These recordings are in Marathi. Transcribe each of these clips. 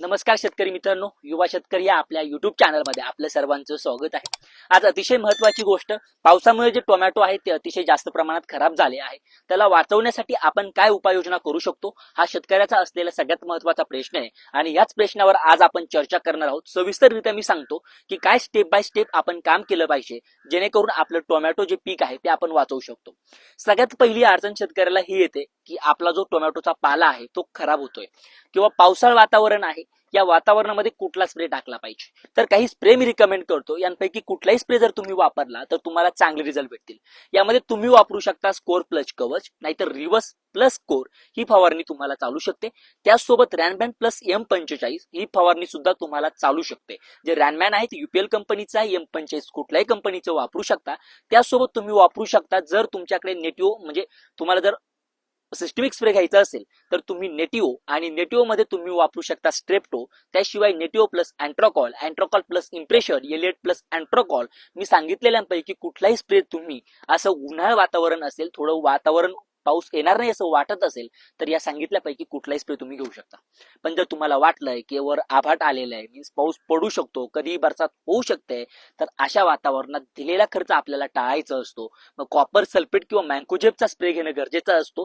नमस्कार शेतकरी मित्रांनो युवा शेतकरी या आपल्या युट्यूब चॅनलमध्ये आपल्या सर्वांचं स्वागत आहे. आज अतिशय महत्वाची गोष्ट पावसामुळे जे टोमॅटो आहे ते अतिशय जास्त प्रमाणात खराब झाले आहे. त्याला वाचवण्यासाठी आपण काय उपाययोजना करू शकतो? हा शेतकऱ्याचा असलेला सगळ्यात महत्त्वाचा प्रश्न आहे. आणि याच प्रश्नावर आज आपण चर्चा करणार आहोत. सविस्तररित्या मी सांगतो की काय स्टेप बाय स्टेप आपण काम केलं पाहिजे जेणेकरून आपलं टोमॅटो जे पीक आहे ते आपण वाचवू शकतो. सगळ्यात पहिली अडचण शेतकऱ्याला ही येते की आपला जो टोमॅटोचा पाला आहे तो खराब होतोय. किंवा पावसाळ वातावरण आहे या वातावरणामध्ये कुठला स्प्रे टाकला पाहिजे? तर काही स्प्रे मी रिकमेंड करतो. यांपैकी कुठलाही स्प्रे जर तुम्ही वापरला तर तुम्हाला चांगले रिझल्ट भेटतील. यामध्ये तुम्ही वापरू शकता स्कोर प्लस कवच नाहीतर रिव्हर्स प्लस स्कोर ही फवारणी तुम्हाला चालू शकते. त्याचसोबत रॅनमॅन प्लस एम पंचेचाळीस ही फवारणी सुद्धा तुम्हाला चालू शकते. जे रॅनमॅन आहे ते युपीएल कंपनीचं आहे एम पंचेचाळीस कुठल्याही कंपनीचं वापरू शकता. त्यासोबत तुम्ही वापरू शकता जर तुमच्याकडे नेटिओ म्हणजे तुम्हाला जर सिस्टमिक स्प्रे घ्यायचा असेल तर तुम्ही नेटिओ आणि नेटिओ मध्ये तुम्ही वापरू शकता स्ट्रेप्टो. त्याशिवाय Nativo plus Antracol Antracol plus इम्प्रेशर Aliette plus Antracol. मी सांगितलेल्यांपैकी कुठलाही स्प्रे तुम्ही असं उन्हाळ वातावरण असेल थोडं वातावरण पाऊस येणार नाही असं वाटत असेल तर या सांगितल्यापैकी कुठलाही स्प्रे तुम्ही घेऊ शकता. पण जर तुम्हाला वाटलंय की वर आभाट आलेलं आहे मीन्स पाऊस पडू शकतो कधी बरसात होऊ शकते तर अशा वातावरणात दिलेला खर्च आपल्याला टाळायचा असतो. मग कॉपर सल्फेट किंवा मँकोजेबचा स्प्रे घेणं गरजेचं असतो.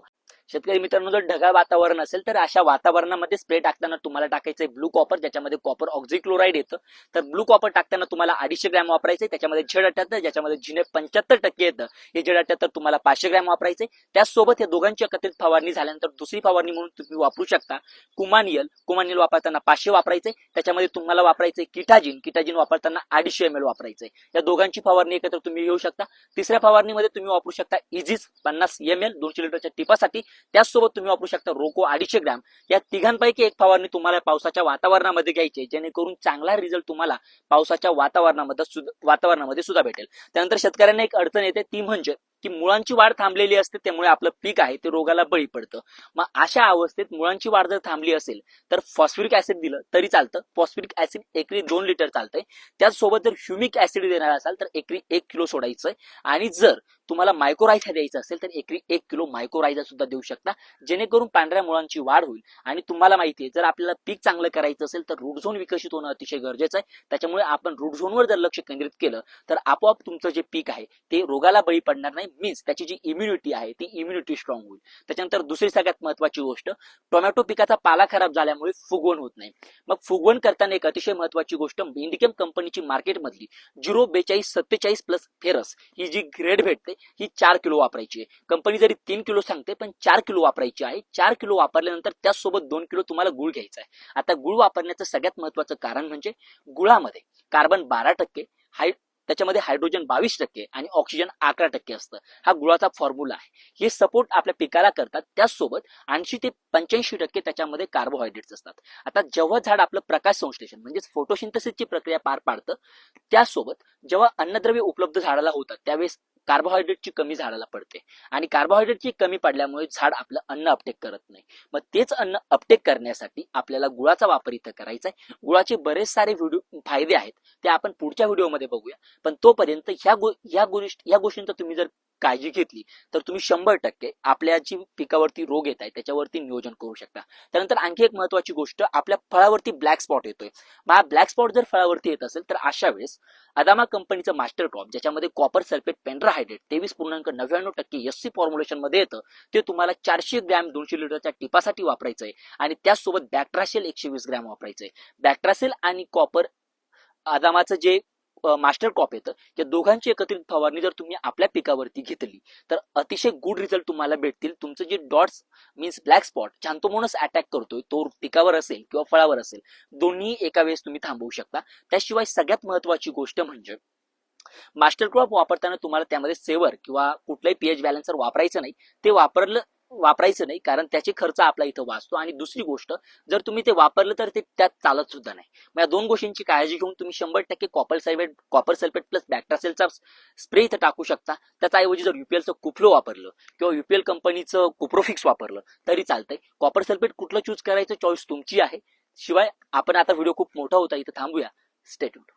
शेतकरी मित्रांनो जर ढगाळ वातावरण असेल तर अशा वातावरणामध्ये स्प्रे टाकताना तुम्हाला टाकायचं आहे ब्लू कॉपर ज्याच्यामध्ये कॉपर ऑक्झिक्लोराईड येतं. तर ब्लू कॉपर टाकताना तुम्हाला अडीचशे ग्रॅम वापरायचं आहे त्याच्यामध्ये झेड अठ्याहत्तर ज्याच्यामध्ये झिने पंच्याहत्तर टक्के येतं. हे झेड अठ्याहत्तर तुम्हाला पाचशे ग्रॅम वापरायचे त्याचसोबत या दोघांची एकत्रित फवारणी झाल्यानंतर दुसरी फवारणी म्हणून तुम्ही वापरू शकता. कुमानियल कुमानियल वापरताना पाचशे वापरायचे त्याच्यामध्ये तुम्हाला वापरायचे किटाजिन. किटाजिन वापरताना अडीचशे एम एल वापरायचे या दोघांची फवारणी एकत्र तुम्ही घेऊ शकता. तिसऱ्या फवारणीमध्ये तुम्ही वापरू शकता इझीज पन्नास एम एल दोनशे लिटरच्या टिपासाठी. त्याचसोबत तुम्ही वापरू शकता रोको अडीचशे ग्रॅम. या तिघांपैकी एक फवारणी तुम्हाला पावसाच्या वातावरणामध्ये घ्यायची जेणेकरून चांगला रिझल्ट तुम्हाला पावसाच्या वातावरणामध्ये वातावरणामध्ये सुद्धा भेटेल. त्यानंतर शेतकऱ्यांना एक अडचण येते ती म्हणजे की मुळांची वाढ थांबलेली असते त्यामुळे आपलं पीक आहे ते रोगाला बळी पडतं. मग अशा अवस्थेत मुळांची वाढ जर थांबली असेल तर फॉस्फिरिक ऍसिड दिलं तरी चालतं. फॉस्फिरिक ऍसिड एकरी दोन लिटर चालतंय. त्याचसोबत जर ह्युमिक ऍसिड देणार असाल तर एकरी एक किलो सोडायचंय. आणि जर तुम्हाला मायक्रोरायझा द्यायचं असेल तर एकरी एक किलो मायक्रोरायझा सुद्धा देऊ शकता. जेणेकरून पांढऱ्या मुळांची वाढ होईल. आणि तुम्हाला माहिती आहे जर आपल्याला पीक चांगलं करायचं असेल तर रूट झोन विकसित होणं अतिशय गरजेचं आहे. त्याच्यामुळे आपण रूट झोनवर जर लक्ष केंद्रित केलं तर आपोआप तुमचं जे पीक आहे ते रोगाला बळी पडणार नाही. मीन्स त्याची जी इम्युनिटी आहे ती इम्युनिटी स्ट्रॉंग होईल. त्याच्यानंतर दुसरी सगळ्यात महत्वाची गोष्ट टोमॅटो पिकाचा पाला खराब झाल्यामुळे फुगवण होत नाही. मग फुगवण करताना एक अतिशय महत्वाची गोष्ट इंडिकेम कंपनीची मार्केटमधली झिरो बेचाळीस सत्तेचाळीस प्लस फेरस ही जी ग्रेड भेटते ही चार किलो वापरायची आहे. कंपनी जरी तीन किलो सांगते पण चार किलो वापरायची आहे. चार किलो वापरल्यानंतर त्यासोबत दोन किलो तुम्हाला गुळ घ्यायचा आहे. आता गुळ वापरण्याचं सगळ्यात महत्वाचं कारण म्हणजे गुळामध्ये कार्बन बारा टक्के हाय त्याच्यामध्ये हायड्रोजन बावीस टक्के आणि ऑक्सिजन अकरा टक्के असतं. हा गुळाचा फॉर्म्युला आहे. हे सपोर्ट आपल्या पिकाला करतात. त्याचसोबत ऐंशी ते पंच्याऐंशी टक्के त्याच्यामध्ये कार्बोहायड्रेट्स असतात. आता जेव्हा झाड आपलं प्रकाश संश्लेषण म्हणजेच फोटोसिंथसिसची प्रक्रिया पार पाडतं त्यासोबत जेव्हा अन्नद्रव्य उपलब्ध झाडाला होतात त्यावेळेस कार्बोहायड्रेटची कमी झाडाला पडते. आणि कार्बोहायड्रेटची कमी पडल्यामुळे झाड आपलं अन्न अपटेक करत नाही. मग तेच अन्न अपटेक करण्यासाठी आपल्याला गुळाचा वापर इथं करायचा आहे गुळाचे बरेच सारे व्हिडिओ फायदे आहेत. ते आपण पुढच्या व्हिडिओमध्ये बघूया. पण तोपर्यंत ह्या गो ह्या गोष्टी ह्या गोष्टींचा तुम्ही जर काळजी घेतली तर तुम्ही शंभर टक्के आपल्या जी पिकावरती रोग येत आहे त्याच्यावरती नियोजन करू शकता. त्यानंतर आणखी एक महत्वाची गोष्ट आपल्या फळावरती ब्लॅक स्पॉट येतोय. मग हा ब्लॅक स्पॉट जर फळावरती येत असेल तर अशा वेळेस अदामा कंपनीचं मास्टर क्रॉप ज्याच्यामध्ये कॉपर सल्फेट पेंड्राहायड्रेट तेवीस पूर्णांक नव्याण्णव टक्के एस सी फॉर्म्युलेशनमध्ये येतं ते तुम्हाला चारशे ग्रॅम दोनशे लिटरच्या टिपासाठी वापरायचं आहे आणि त्याचसोबत बॅक्ट्रासेल एकशे वीस ग्रॅम वापरायचं आहे बॅक्ट्रासेल आणि कॉपर अदामाचं जे मास्टर क्रॉप येतं. या दोघांची एकत्रित फवारणी जर तुम्ही आपल्या पिकावरती घेतली तर अतिशय गुड रिझल्ट तुम्हाला भेटतील. तुमचं जे dots means black spot Xanthomonas attack करतोय तो पिकावर असेल किंवा फळावर असेल दोन्ही एका वेळेस तुम्ही थांबवू शकता. त्याशिवाय सगळ्यात महत्वाची गोष्ट म्हणजे मास्टर क्रॉप वापरताना तुम्हाला त्यामध्ये सेवर किंवा कुठलाही पीएच बॅलन्सर वापरायचं नाही ते वापरलं वापरायचं नाही कारण त्याचे खर्च आपला इथं वाचतो. आणि दुसरी गोष्ट जर तुम्ही ते वापरलं तर ते त्यात चालत सुद्धा नाही. मग या दोन गोष्टींची काळजी घेऊन तुम्ही शंभर टक्के copper sulphate copper sulphate plus बॅक्ट्रासेलचा spray इथं टाकू शकता. त्याच्याऐवजी जर युपीएलचं कुफलो वापरलं किंवा युपीएल कंपनीचं कुप्रोफिक्स वापरलं तरी चालतंय. कॉपर सल्फेट कुठलं चूज करायचं चॉईस तुमची आहे. शिवाय आपण आता व्हिडिओ खूप मोठा होता इथं थांबूया. स्टेट्यूट